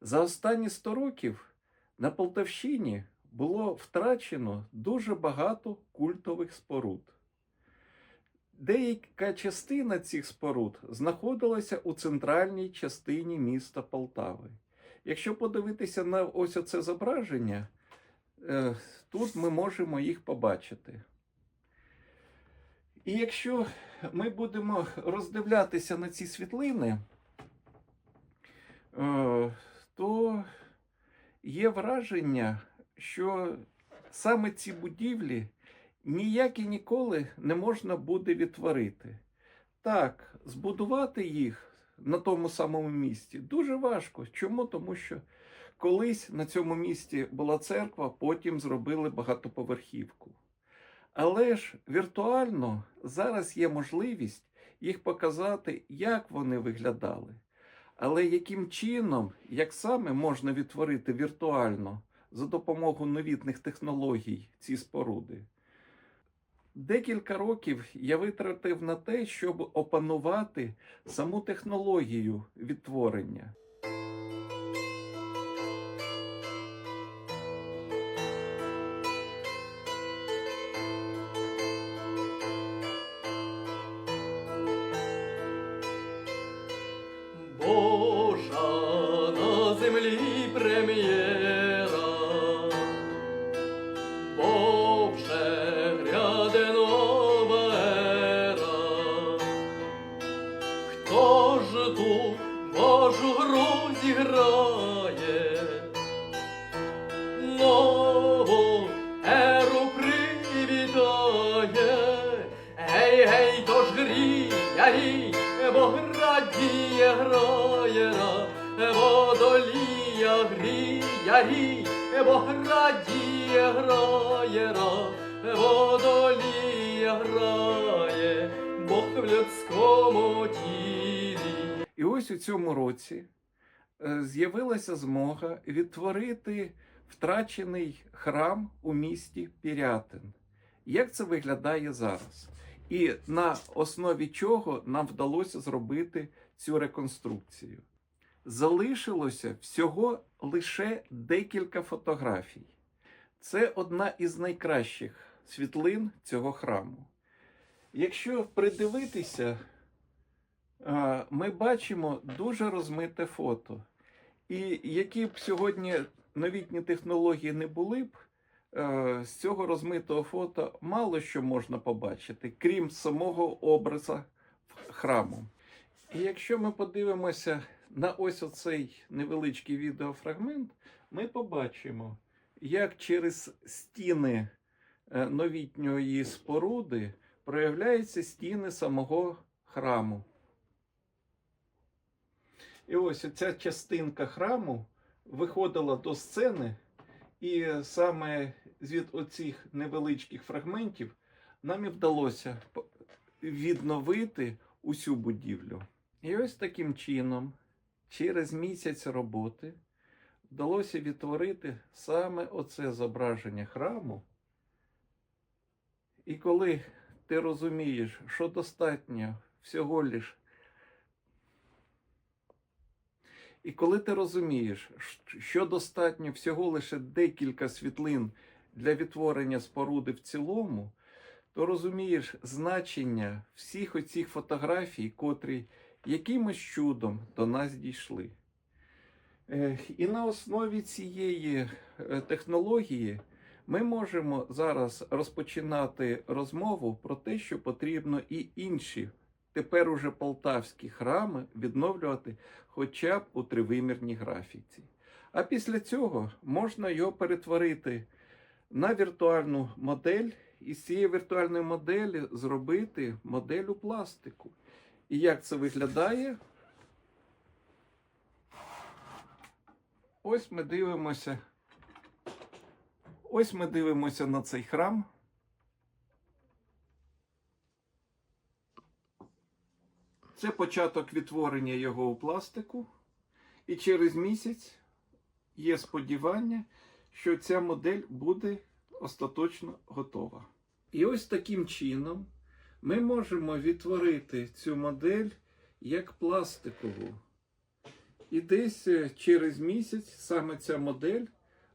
За останні 100 років на Полтавщині було втрачено дуже багато культових споруд. Деяка частина цих споруд знаходилася у центральній частині міста Полтави. Якщо подивитися на ось оце зображення, е, тут ми можемо їх побачити. І якщо ми будемо роздивлятися на ці світлини, е, є враження, що саме ці будівлі ніяк і ніколи не можна буде відтворити. Так, збудувати їх на тому самому місці дуже важко. Чому? Тому що колись на цьому місці була церква, потім зробили багатоповерхівку. Але ж віртуально зараз є можливість їх показати, як вони виглядали. Але яким чином, як саме можна відтворити віртуально за допомогою новітних технологій ці споруди? Декілька років я витратив на те, щоб опанувати саму технологію відтворення. Прем'єра, бо вже гряде нова ера. Хто ж ту Божу гру зіграє? Нову еру привітає. Гей, гей, то ж гріяй, бо градіє граєра, гріяй, бо градіє граєра, водолія грає, Бог в людському тілі. І ось у цьому році е, з'явилася змога відтворити втрачений храм у місті Пірятин. Як це виглядає зараз? І на основі чого нам вдалося зробити цю реконструкцію? Залишилося всього лише декілька фотографій. Це одна із найкращих світлин цього храму. Якщо придивитися, ми бачимо дуже розмите фото. І які б сьогодні новітні технології не були б, з цього розмитого фото мало що можна побачити, крім самого образа храму. І якщо ми подивимося на ось оцей невеличкий відеофрагмент, ми побачимо, як через стіни е, новітньої споруди проявляються стіни самого храму. І ось ця частинка храму виходила до сцени, і саме від оцих невеличких фрагментів нам і вдалося відновити усю будівлю. І ось таким чином, через місяць роботи, вдалося відтворити саме оце зображення храму. І коли ти розумієш, що достатньо всього лиш І коли ти розумієш, що достатньо всього лише декілька світлин для відтворення споруди в цілому, то розумієш значення всіх оцих фотографій, котрі якимось чудом до нас дійшли. І на основі цієї е, технології ми можемо зараз розпочинати розмову про те, що потрібно і інші, тепер уже полтавські храми відновлювати хоча б у тривимірній графіці. А після цього можна його перетворити на віртуальну модель і з цієї віртуальної моделі зробити модель у пластику. І як це виглядає? Ось ми дивимося. Ось ми дивимося на цей храм. Це початок відтворення його у пластику. І через місяць є сподівання, що ця модель буде остаточно готова. І ось таким чином ми можемо відтворити цю модель як пластикову. І десь е, через місяць саме ця модель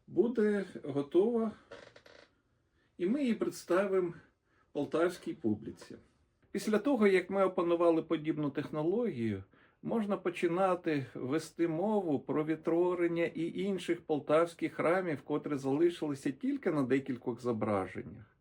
буде готова, і ми її представимо полтавській публіці. Після того, як ми опанували подібну технологію, можна починати вести мову про відтворення і інших полтавських храмів, котрі залишилися тільки на декількох зображеннях.